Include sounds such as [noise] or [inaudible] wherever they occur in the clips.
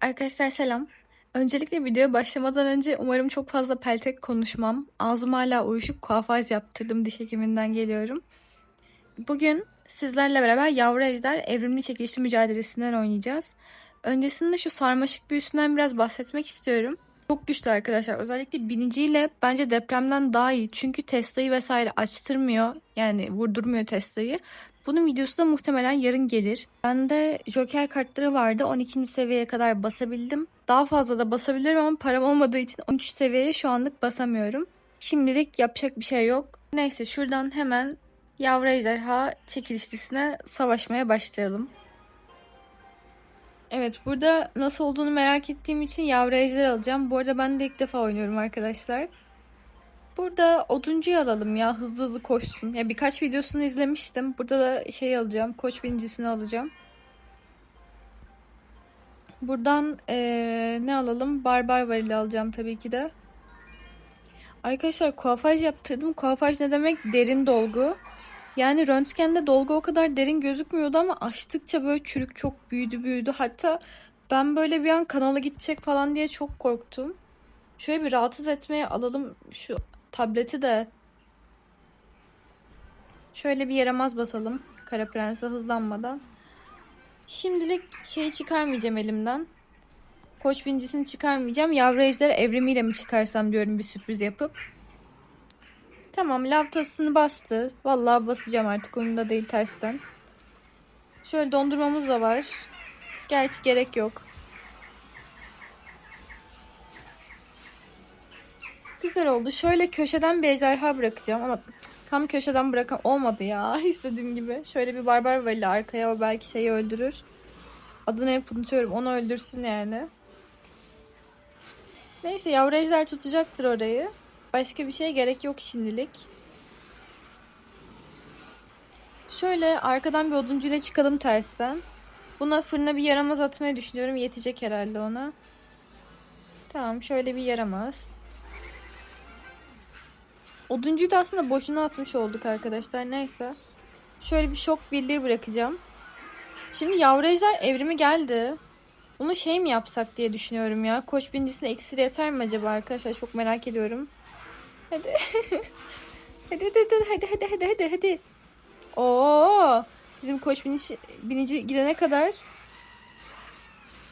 Arkadaşlar selam. Öncelikle videoya başlamadan önce umarım çok fazla peltek konuşmam. Ağzım hala uyuşuk kuafaj yaptırdım diş hekiminden geliyorum. Bugün sizlerle beraber yavru ejder evrimli çekilişli mücadelesinden oynayacağız. Öncesinde şu sarmaşık büyüsünden biraz bahsetmek istiyorum. Çok güçlü arkadaşlar. Özellikle biniciyle bence depremden daha iyi. Çünkü Tesla'yı vesaire açtırmıyor. Yani vurdurmuyor Tesla'yı. Bunun videosu da muhtemelen yarın gelir. Bende Joker kartları vardı. 12. seviyeye kadar basabildim. Daha fazla da basabilirim ama param olmadığı için 13 seviyeye şu anlık basamıyorum. Şimdilik yapacak bir şey yok. Neyse şuradan hemen yavru ejderha çekilişlisine savaşmaya başlayalım. Evet burada nasıl olduğunu merak ettiğim için yavru ejder alacağım. Bu arada ben de ilk defa oynuyorum arkadaşlar. Burada oduncuyu alalım ya hızlı hızlı koşsun. Ya birkaç videosunu izlemiştim. Burada da şey alacağım. Koç binicisini alacağım. Buradan eee, ne alalım? Barbar varili alacağım tabii ki de. Arkadaşlar kuafaj yaptırdım. Kuafaj ne demek? Derin dolgu. Yani röntgende dolgu o kadar derin gözükmüyordu ama açtıkça böyle çürük çok büyüdü büyüdü. Hatta ben böyle bir an kanalı gidecek falan diye çok korktum. Şöyle bir rahatsız etmeye alalım şu tableti de. Şöyle bir yaramaz basalım. Kara Prens'e hızlanmadan. Şimdilik şeyi çıkarmayacağım elimden. Koç bincisini çıkarmayacağım. Yavru ejder evrimiyle mi çıkarsam diyorum bir sürpriz yapıp. Tamam lav tasını bastı. Vallahi basacağım artık onun da değil tersten. Şöyle dondurmamız da var. Gerçi gerek yok. Güzel oldu. Şöyle köşeden bir ejderha bırakacağım ama tam köşeden bırakan olmadı ya [laughs] istediğim gibi. Şöyle bir barbar varili arkaya o belki şeyi öldürür. Adını hep unutuyorum. Onu öldürsün yani. Neyse yavru ejder tutacaktır orayı. Başka bir şeye gerek yok şimdilik. Şöyle arkadan bir oduncuyla çıkalım tersten. Buna fırına bir yaramaz atmayı düşünüyorum. Yetecek herhalde ona. Tamam şöyle bir yaramaz. Oduncuyu da aslında boşuna atmış olduk arkadaşlar. Neyse. Şöyle bir şok birliği bırakacağım. Şimdi yavru ejder evrimi geldi. Onu şey mi yapsak diye düşünüyorum ya. Koç bincisine iksir yeter mi acaba arkadaşlar? Çok merak ediyorum. [laughs] Hadi. hadi hadi hadi hadi hadi hadi hadi. Oo! Bizim koç biniş, binici gidene kadar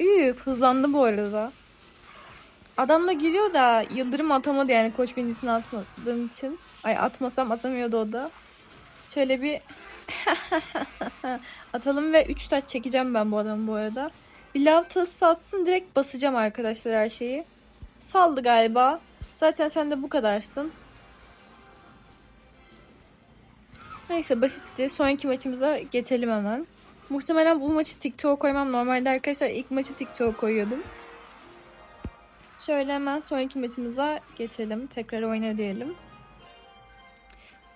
Üf hızlandı bu arada. Adam da geliyor da yıldırım atamadı yani koç binisini atmadığım için. Ay atmasam atamıyordu o da. Şöyle bir [laughs] atalım ve 3 taç çekeceğim ben bu adamı bu arada. Bir lav tası satsın direkt basacağım arkadaşlar her şeyi. Saldı galiba. Zaten sen de bu kadarsın. Neyse basitti. Sonraki maçımıza geçelim hemen. Muhtemelen bu maçı TikTok'a koymam. Normalde arkadaşlar ilk maçı TikTok'a koyuyordum. Şöyle hemen sonraki maçımıza geçelim. Tekrar oyna diyelim.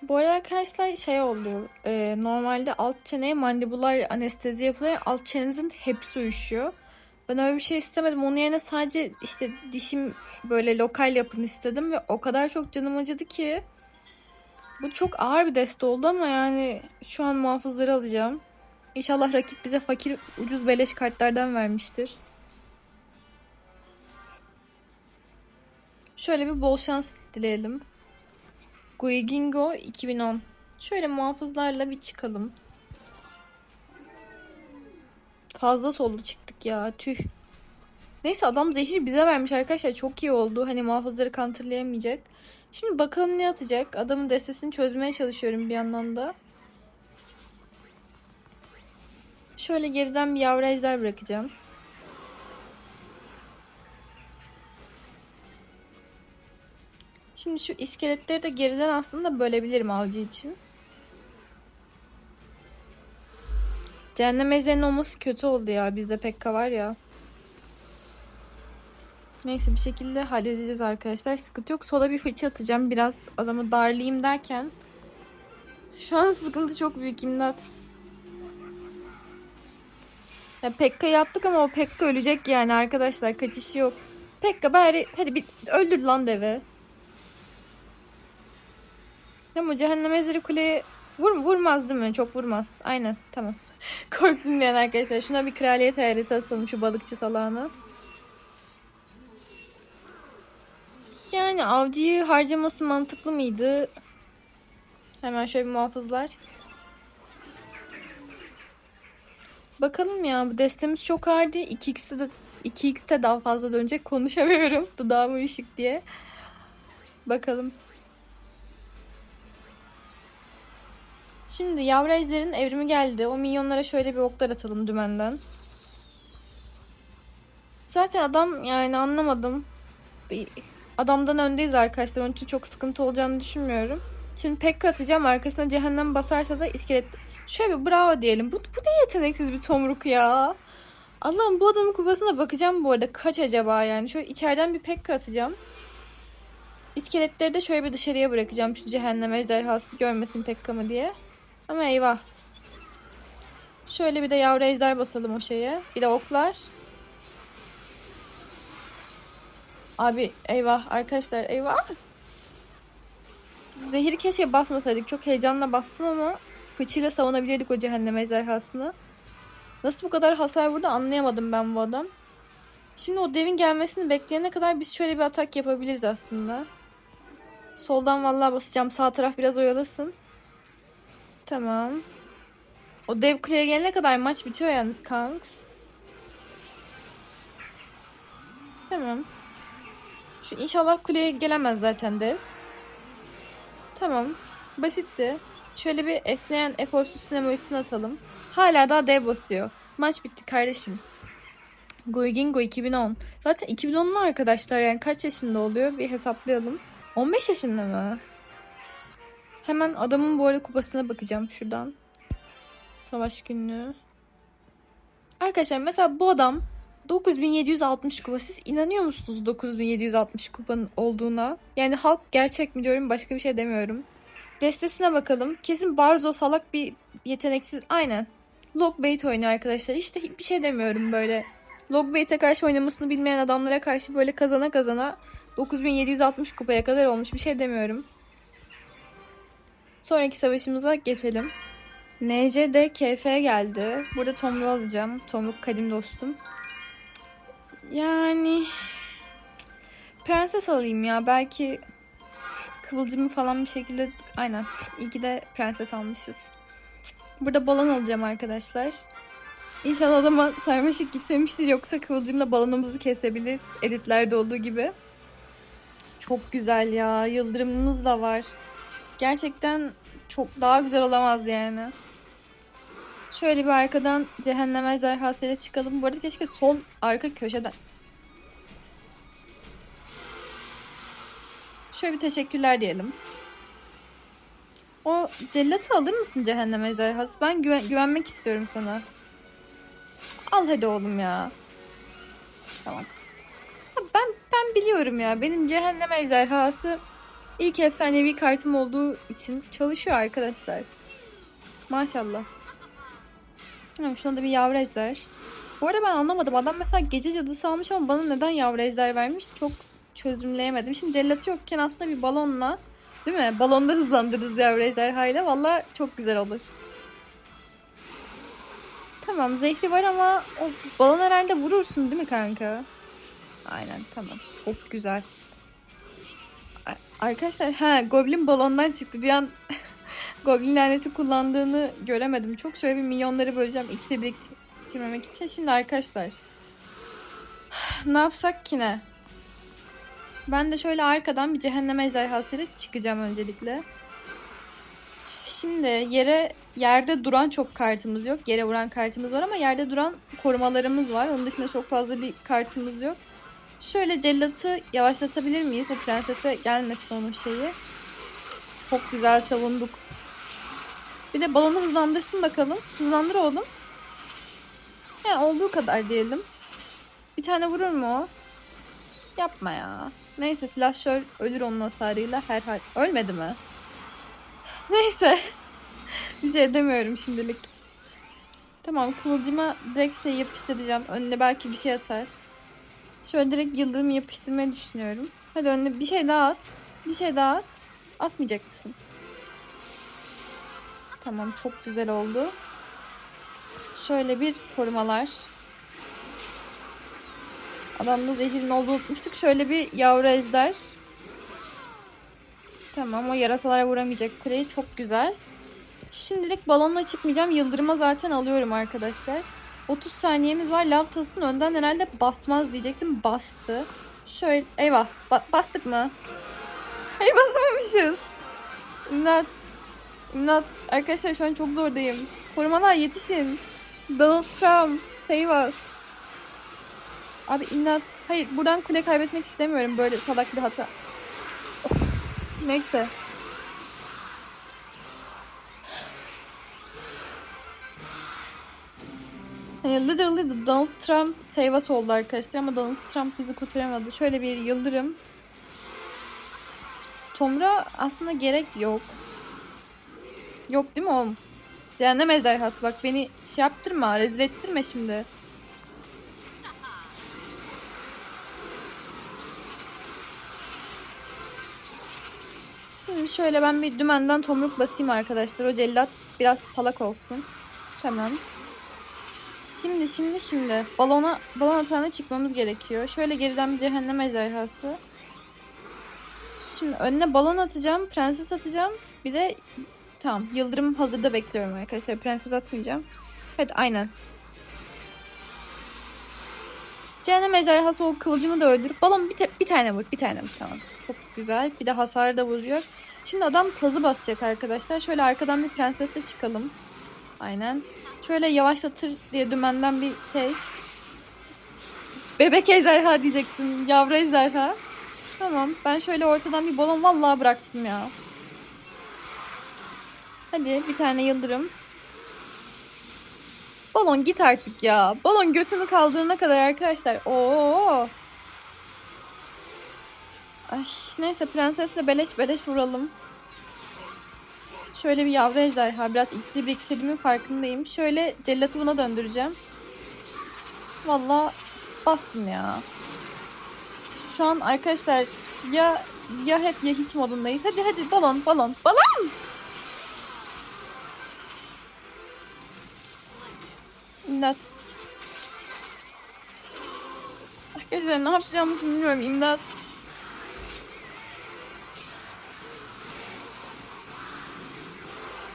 Bu arada arkadaşlar şey oldu. e, normalde alt çeneye mandibular anestezi yapılıyor. Alt çenenizin hepsi uyuşuyor. Ben öyle bir şey istemedim. Onun yerine sadece işte dişim böyle lokal yapın istedim ve o kadar çok canım acıdı ki. Bu çok ağır bir deste oldu ama yani şu an muhafızları alacağım. İnşallah rakip bize fakir ucuz beleş kartlardan vermiştir. Şöyle bir bol şans dileyelim. Guigingo 2010. Şöyle muhafızlarla bir çıkalım. Fazla soldu çıktık ya. Tüh. Neyse adam zehir bize vermiş arkadaşlar. Çok iyi oldu. Hani muhafızları counterlayamayacak. Şimdi bakalım ne atacak. Adamın destesini çözmeye çalışıyorum bir yandan da. Şöyle geriden bir yavru ejder bırakacağım. Şimdi şu iskeletleri de geriden aslında bölebilirim avcı için. Cehennem ejderinin olması kötü oldu ya. Bizde Pekka var ya. Neyse bir şekilde halledeceğiz arkadaşlar. Sıkıntı yok. Sola bir fırça atacağım. Biraz adamı darlayayım derken. Şu an sıkıntı çok büyük imdat. Ya Pekka'yı attık ama o Pekka ölecek yani arkadaşlar. Kaçışı yok. Pekka bari hadi bir öldür lan deve. Tamam o cehennem ejderi kuleye vur, vurmaz değil mi? Çok vurmaz. Aynen tamam. [laughs] Korktum yani arkadaşlar. Şuna bir kraliyet hayreti asalım şu balıkçı salağına. Yani avcıyı harcaması mantıklı mıydı? Hemen şöyle bir muhafızlar. Bakalım ya bu destemiz çok ağırdı. 2x'te de 2x'te daha fazla dönecek konuşamıyorum. [laughs] Dudağım uyuşuk diye. Bakalım. Şimdi yavru ejderin evrimi geldi. O minyonlara şöyle bir oklar atalım dümenden. Zaten adam yani anlamadım. Adamdan öndeyiz arkadaşlar. Onun için çok sıkıntı olacağını düşünmüyorum. Şimdi pek atacağım. Arkasına cehennem basarsa da iskelet... Şöyle bir bravo diyelim. Bu, bu ne yeteneksiz bir tomruk ya. Allah'ım bu adamın kupasına bakacağım bu arada. Kaç acaba yani. Şöyle içeriden bir pekka atacağım. İskeletleri de şöyle bir dışarıya bırakacağım. Şu cehennem ejderhası görmesin pekkamı diye. Ama eyvah. Şöyle bir de yavru ejder basalım o şeye. Bir de oklar. Abi eyvah arkadaşlar eyvah. Zehiri keşke basmasaydık. Çok heyecanla bastım ama fıçıyla savunabilirdik o cehennem ejderhasını. Nasıl bu kadar hasar vurdu anlayamadım ben bu adam. Şimdi o devin gelmesini bekleyene kadar biz şöyle bir atak yapabiliriz aslında. Soldan vallahi basacağım. Sağ taraf biraz oyalasın. Tamam. O dev kuleye gelene kadar maç bitiyor yalnız kanks. Tamam. Şu inşallah kuleye gelemez zaten dev. Tamam. Basitti. Şöyle bir esneyen eforsuz sinema üstüne atalım. Hala daha dev basıyor. Maç bitti kardeşim. Goigingo 2010. Zaten 2010'lu arkadaşlar yani kaç yaşında oluyor bir hesaplayalım. 15 yaşında mı? Hemen adamın bu arada kupasına bakacağım şuradan. Savaş günlüğü. Arkadaşlar mesela bu adam 9760 kupa. Siz inanıyor musunuz 9760 kupanın olduğuna? Yani halk gerçek mi diyorum başka bir şey demiyorum. Destesine bakalım. Kesin Barzo salak bir yeteneksiz. Aynen. Logbait oynuyor arkadaşlar. İşte bir şey demiyorum böyle. Logbait'e karşı oynamasını bilmeyen adamlara karşı böyle kazana kazana 9760 kupaya kadar olmuş. Bir şey demiyorum. Sonraki savaşımıza geçelim. NC'de KF geldi. Burada Tomruk alacağım. Tomruk kadim dostum. Yani prenses alayım ya. Belki kıvılcımı falan bir şekilde aynen. İyi ki de prenses almışız. Burada balon alacağım arkadaşlar. İnşallah adama sarmaşık gitmemiştir yoksa kıvılcımla balonumuzu kesebilir. Editlerde olduğu gibi. Çok güzel ya. Yıldırımımız da var. Gerçekten çok daha güzel olamaz yani. Şöyle bir arkadan cehennem ejderhasıyla çıkalım. Bu arada keşke sol arka köşeden. Şöyle bir teşekkürler diyelim. O cellatı alır mısın cehennem ejderhası? Ben güven güvenmek istiyorum sana. Al hadi oğlum ya. Tamam. Ben ben biliyorum ya. Benim cehennem ejderhası ilk efsanevi kartım olduğu için çalışıyor arkadaşlar. Maşallah. Tamam şuna da bir yavru ejder. Bu arada ben anlamadım. Adam mesela gece cadısı almış ama bana neden yavru ejder vermiş çok çözümleyemedim. Şimdi cellatı yokken aslında bir balonla değil mi? Balonda hızlandırırız yavru ejderhayla. Valla çok güzel olur. Tamam zehri var ama o balon herhalde vurursun değil mi kanka? Aynen tamam. Çok güzel. Arkadaşlar ha Goblin balondan çıktı. Bir an [laughs] Goblin laneti kullandığını göremedim. Çok şöyle bir milyonları böleceğim iksir biriktirmemek için. Şimdi arkadaşlar [sighs] ne yapsak ki ne? Ben de şöyle arkadan bir cehennem ejderhasıyla çıkacağım öncelikle. Şimdi yere yerde duran çok kartımız yok. Yere vuran kartımız var ama yerde duran korumalarımız var. Onun dışında çok fazla bir kartımız yok. Şöyle cellatı yavaşlatabilir miyiz? O prensese gelmesin onun şeyi. Çok güzel savunduk. Bir de balonu hızlandırsın bakalım. Hızlandır oğlum. Yani olduğu kadar diyelim. Bir tane vurur mu o? Yapma ya. Neyse silahşör ölür onun hasarıyla herhal. Ölmedi mi? [laughs] Neyse. [laughs] bir şey demiyorum şimdilik. Tamam kıvılcıma direkt şey yapıştıracağım. Önüne belki bir şey atar. Şöyle direkt yıldırım yapıştırmayı düşünüyorum. Hadi önüne bir şey daha at. Bir şey daha at. Atmayacak mısın? Tamam çok güzel oldu. Şöyle bir korumalar. Adamda zehirin olduğunu unutmuştuk. Şöyle bir yavru ejder. Tamam o yarasalara vuramayacak kuleyi çok güzel. Şimdilik balonla çıkmayacağım. Yıldırıma zaten alıyorum arkadaşlar. 30 saniyemiz var. Lav tasını önden herhalde basmaz diyecektim. Bastı. Şöyle eyvah. Ba- bastık mı? Hayır basamamışız. İmdat. İmdat. Arkadaşlar şu an çok zordayım. Korumalar yetişin. Donald Trump save us. Abi imdat. Hayır buradan kule kaybetmek istemiyorum. Böyle salak bir hata. Of, Neyse. Literally the Donald Trump save us oldu arkadaşlar ama Donald Trump bizi kurtaramadı. Şöyle bir yıldırım. Tomra aslında gerek yok. Yok değil mi oğlum? Cehennem ejderhası bak beni şey yaptırma, rezil ettirme şimdi. Şimdi şöyle ben bir dümenden tomruk basayım arkadaşlar. O cellat biraz salak olsun. Tamam. Şimdi şimdi şimdi balona balon atağına çıkmamız gerekiyor. Şöyle geriden bir cehennem ejderhası. Şimdi önüne balon atacağım, prenses atacağım. Bir de tamam yıldırım hazırda bekliyorum arkadaşlar. Prenses atmayacağım. Evet aynen. Cehennem ejderhası o kılıcımı da öldürüp balon bir, bir tane vur. Bir tane vur tamam. Çok güzel. Bir de hasar da vuracak. Şimdi adam tazı basacak arkadaşlar. Şöyle arkadan bir prensesle çıkalım. Aynen. Şöyle yavaşlatır diye dümenden bir şey. Bebek ejderha diyecektim. Yavru ejderha. Tamam. Ben şöyle ortadan bir balon vallahi bıraktım ya. Hadi bir tane yıldırım. Balon git artık ya. Balon götünü kaldırana kadar arkadaşlar. Oo. Ay, neyse prensesle beleş beleş vuralım. Şöyle bir yavru ejderha. Biraz iksir biriktirdiğimin farkındayım. Şöyle cellatı buna döndüreceğim. Valla bastım ya. Şu an arkadaşlar ya ya hep ya hiç modundayız. Hadi hadi balon balon balon. İmdat. Arkadaşlar ne yapacağımızı bilmiyorum. İmdat.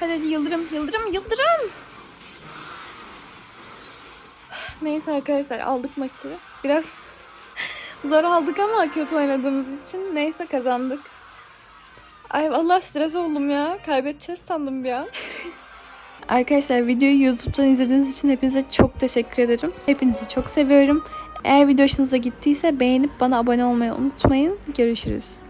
Hadi hadi yıldırım, yıldırım, yıldırım. Neyse arkadaşlar aldık maçı. Biraz [laughs] zor aldık ama kötü oynadığımız için neyse kazandık. Ay Allah stres oldum ya. Kaybedeceğiz sandım bir an. [laughs] Arkadaşlar videoyu YouTube'dan izlediğiniz için hepinize çok teşekkür ederim. Hepinizi çok seviyorum. Eğer video hoşunuza gittiyse beğenip bana abone olmayı unutmayın. Görüşürüz.